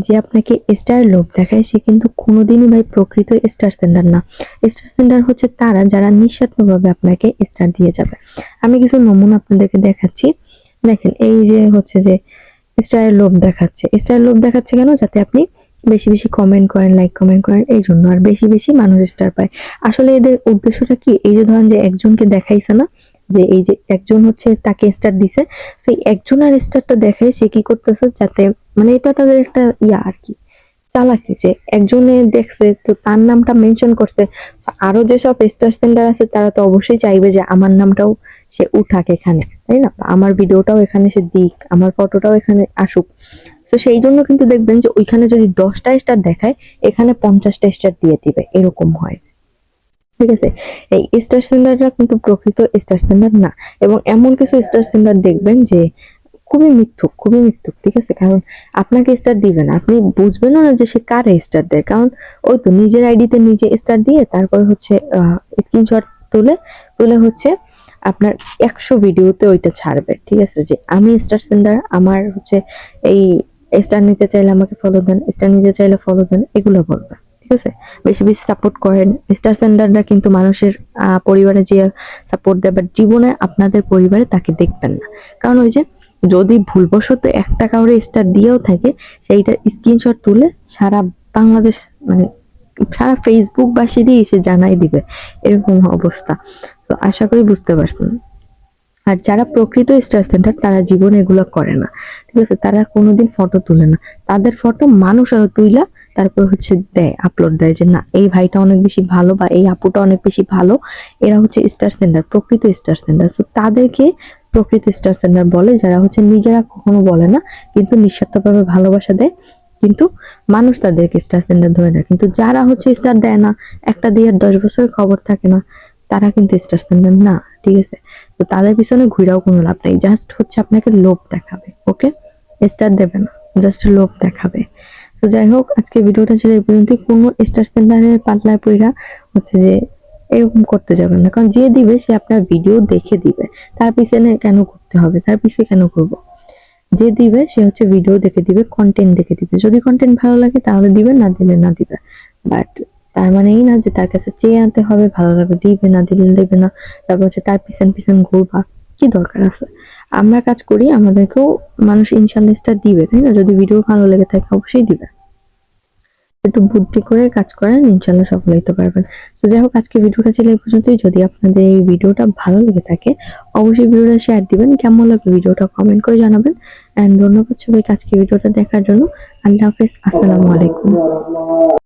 যে আপনাকে স্টার লোভ দেখায়, সে কিন্তু কোনোদিনই ভাই প্রকৃত স্টার সেন্ডার না। স্টার সেন্ডার হচ্ছে তারা যারা নিঃস্বার্থভাবে আপনাকে স্টার দিয়ে যাবে। আমি কিছু নমুনা আপনাদেরকে দেখাচ্ছি। দেখেন, এই যে হচ্ছে যে স্টারের লোভ দেখাচ্ছে। স্টারের লোভ দেখাচ্ছে কেন? যাতে আপনি বেশি বেশি কমেন্ট করেন লাইক কমেন্ট করেন, এই জন্য। আর বেশি বেশি মানুষ স্টার পায়। আসলে এদের উদ্দেশ্যটা কি? এই যে ধরেন যে একজনকে দেখাইছে না যে এই যে একজন হচ্ছে তাকে স্টার দিছে। সেই একজন আর স্টারটা দেখায় সে কি করতেছে যাতে মানে এটা তাদের একটা ইয়া আর কি, চালাকি যে একজনে দেখছে তো তার নামটা মেনশন করছে। আরও যেসব স্টার সেন্টার আছে তারা তো অবশ্যই চাইবে যে আমার নামটাও সে উঠাক এখানে, তাই না? আমার ভিডিওটাও এখানে সে দিক, আমার ফটোটাও এখানে আসুক। তো সেই জন্য কিন্তু দেখবেন যে ওইখানে যদি দশটা স্টার দেখায়, এখানে পঞ্চাশটা স্টার দিয়ে দিবে, এরকম হয়। ঠিক আছে? এই স্টার সেন্টারটা কিন্তু প্রকৃত স্টার সেন্টার না। এবং এমন কিছু স্টার সেন্টার দেখবেন যে খুবই মিথ্যুক খুবই মিথ্যুক, ঠিক আছে? কারণ আপনাকে স্টার দিবে না। আপনি বুঝবেনও না যে সে কারে স্টার দেয়। কারণ ওই তো নিজের আইডিতে নিজে স্টার দিয়ে তারপর হচ্ছে স্ক্রিনশট তুলে তুলে হচ্ছে আপনার একশো ভিডিওতে ওইটা ছাড়বে। ঠিক আছে? যে আমি স্টার সেন্টার আমার হচ্ছে এই স্টার নিতে চাইলে আমাকে ফলো দেন স্টার নিতে চাইলে ফলো দেন, এগুলো বলবে ঠিক আছে? বেশি বেশি সাপোর্ট করেন। স্টার সেন্টাররা কিন্তু মানুষের পরিবারে যে সাপোর্ট দেয় বাট জীবনে আপনাদের পরিবারে তাকে দেখবেন না। কারণ ওই যে যদি ভুলবশত একটা কাউরে স্টার দিয়েও থাকে, সেইটার স্ক্রিনশট তুলে সারা বাংলাদেশ মানে সারা ফেসবুক বাসীরই এসে জানাই দিবে। এরকম অবস্থা। তো আশা করি বুঝতে পারছেন। আর যারা প্রকৃত স্টার সেন্টার তারা জীবনে এগুলো করে না। ঠিক আছে? তারা কোনোদিন ফটো তুলে না। তাদের ফটো মানুষ আরও তুইলা তারপর হচ্ছে দেয় আপলোড দেয় যে, না, এই ভাইটা অনেক বেশি ভালো বা এই আপুটা অনেক বেশি ভালো। এরা হচ্ছে স্টার সেন্টার প্রকৃত স্টার সেন্টার তো তাদেরকে প্রকৃত স্টার সেন্টার বলে, যারা হচ্ছে নিজেরা কখনো বলে না, কিন্তু নিঃস্বার্থভাবে ভালোবাসা দেয়। কিন্তু মানুষ তাদেরকে স্টার সেন্টার ধরে না কিন্তু যারা হচ্ছে স্টার দেয় না, একটা দিয়ে দশ বছরের খবর থাকে না, তারা কিন্তু স্টার সেন্টার না, ঠিক আছে? তো তাদের পিছনে ঘুরাও কোনো লাভ নেই। জাস্ট হচ্ছে আপনাকে লোভ দেখাবে ওকে স্টার দেবে না জাস্ট লোভ দেখাবে। যাই হোক, আজকে ভিডিওটা ছিল এই পর্যন্ত কোনো স্টার সেন্টারের পাতলায় পইরা হচ্ছে যে এরকম করতে যাবেন না। কারণ যে দিবে, সে আপনার ভিডিও দেখে দিবে। তার পিছনে কেন করতে হবে? তার পিছনে কেন করব যে দিবে, সে হচ্ছে ভিডিও দেখে দিবে কন্টেন্ট দেখে দিবে। যদি কন্টেন্ট ভালো লাগে, তাহলে দিবে, না দিলে না দিবে। বাট তার মানে এই না যে তার কাছে চেয়ে আনতে হবে, ভালো লাগবে দিবে, না দিলে দেবে না। তারপর হচ্ছে তার পিছন পিছন ঘুরবা। কি দরকার আছে? আমরা কাজ করি, আমাদেরকেও মানুষ ইনশাল্লাহ স্টার দিবে, তাই না? যদি ভিডিও ভালো লেগে থাকে, অবশ্যই দিবে। একটু বুদ্ধি করে কাজ করেন, ইনশাল্লাহ সফল হইতে পারবেন। তো যাই হোক, আজকে ভিডিওটা ছিল এই পর্যন্তই। যদি আপনাদের এই ভিডিওটা ভালো লেগে থাকে, অবশ্যই ভিডিওটা শেয়ার দিবেন। কেমন লাগবে ভিডিওটা কমেন্ট করে জানাবেন। অ্যান্ড ধন্যবাদ সবাইকে আজকে ভিডিওটা দেখার জন্য। আল্লাহ হাফেজ, আসসালামু আলাইকুম।